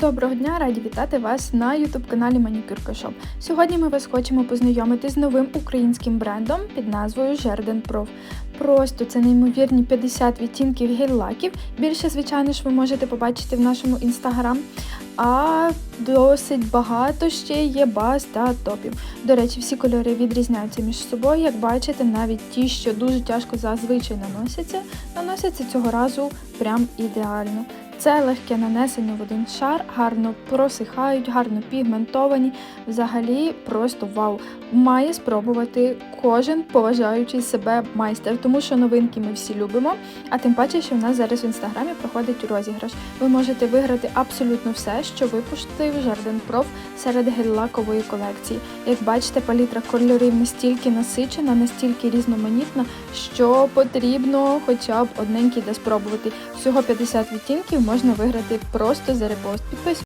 Доброго дня, раді вітати вас на youtube каналі Manicure Shop. Сьогодні ми вас хочемо познайомити з новим українським брендом під назвою Жерден Prof. Просто це неймовірні 50 відтінків гель-лаків. Більше, звичайно ж, ви можете побачити в нашому інстаграм. А досить багато ще є баз та топів. До речі, всі кольори відрізняються між собою. Як бачите, навіть ті, що дуже тяжко зазвичай наносяться, наносяться цього разу прям ідеально. Це легке нанесення в один шар, гарно просихають, гарно пігментовані. Взагалі просто вау. Має спробувати кожен поважаючий себе майстер, тому що новинки ми всі любимо. А тим паче, що в нас зараз в інстаграмі проходить розіграш. Ви можете виграти абсолютно все, що випустив Жарден Prof серед гель-лакової колекції. Як бачите, палітра кольорів настільки насичена, настільки різноманітна, що потрібно хоча б одненький де спробувати. Всього 50 відтінків можна виграти просто за репост. Підписуйтесь.